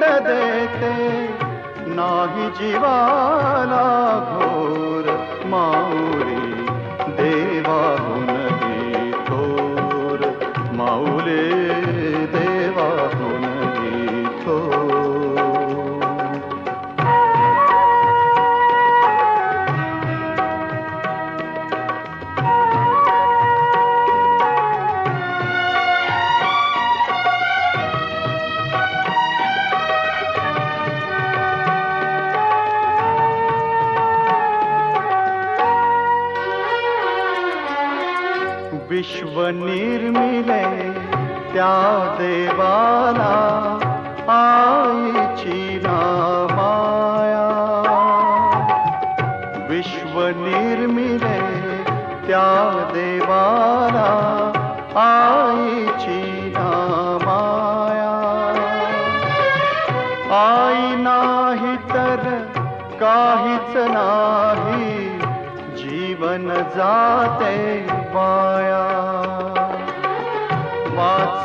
दे ना जीवाला घोर मा। विश्व निर्मिले त्या देवाला आईची माया विश्व निर्मिले त्या देवाला आईची माया आई नाही तर काहीच नाही जीवन जाते पा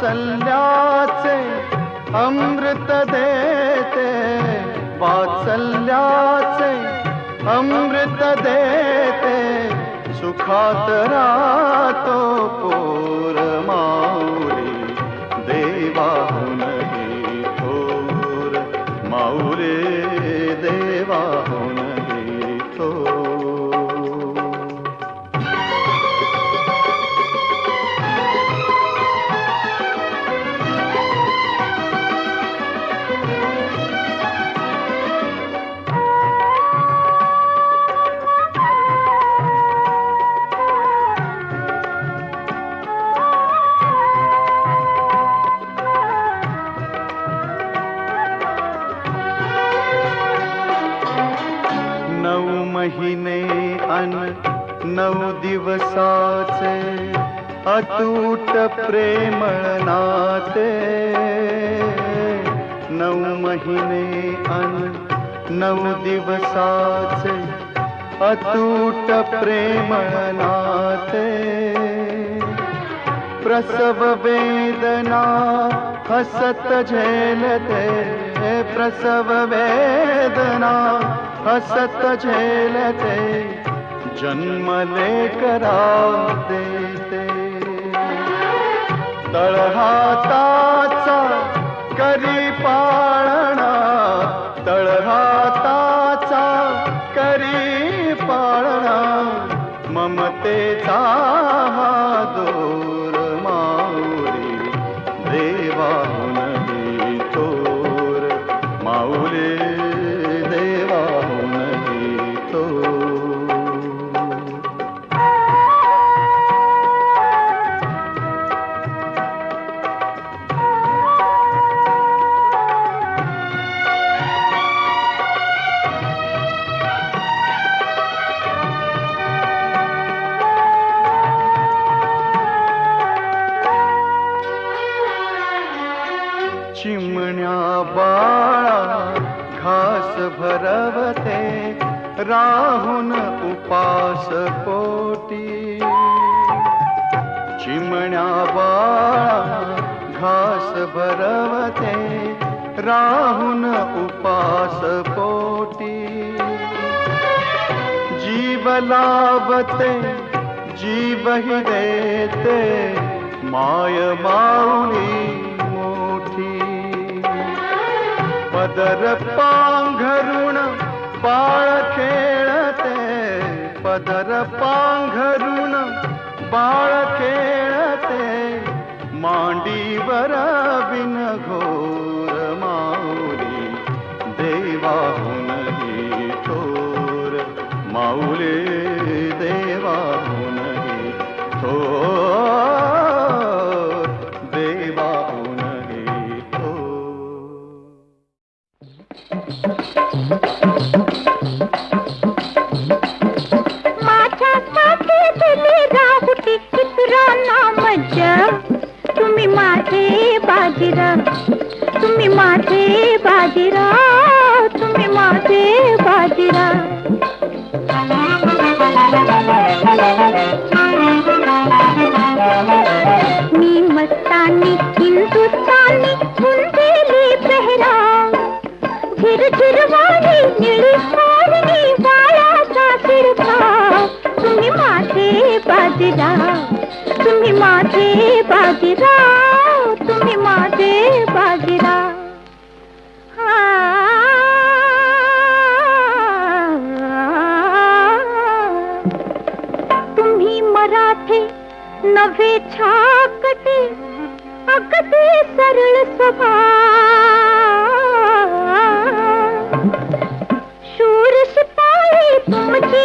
वात्सल्याचे अमृत देते. वात्सल्याचे अमृत देते. सुखात राहतो को नऊ महिने अन नऊ दिवसाचे अतूट प्रेम नाते. नऊ महिने अन नऊ दिवसाचे अतूट प्रेम नाते. प्रसव वेदना हसत झेलते. प्रसव वेदना हसत झेलते जन्मले करा देते. तळहाताचा करी पाळणा चिमण्या बाळा घास भरवते राहून उपास पोटी चिमण्या बाळा घास भरवते राहून उपास पोटी जीव लावते जीवही देते माय माऊली पदर पांघरुण बाळ खेळते पदर पांघरुण बाळ खेळते मांडीवर बिन घो तुम्ही माझे बाजीराव तुम्ही माझे बाजीराव तुम्ही माझे बाजीराव तुम्ही मराठे नवे छाकटे अगदी सरळ स्वभाव. शूर शिपाई तुमची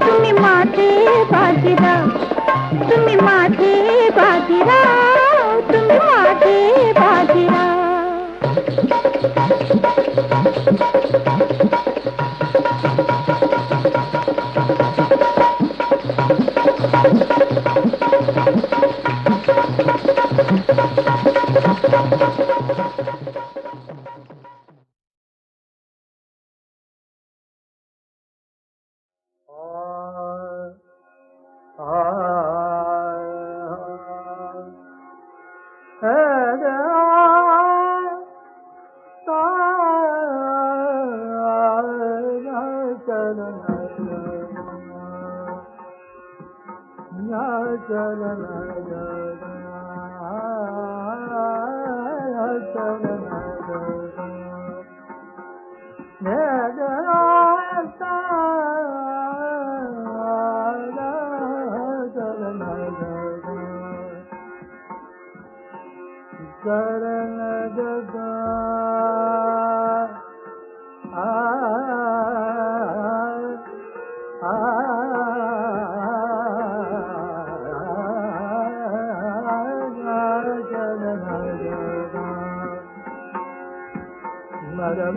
तुम्ही माझे बाजीराव तुम्ही माझे त न चल न ಧರ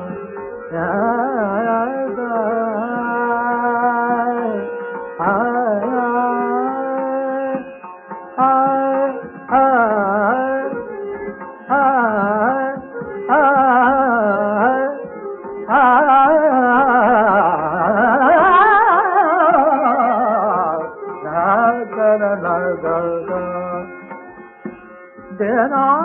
at?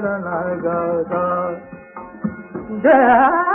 शरण जया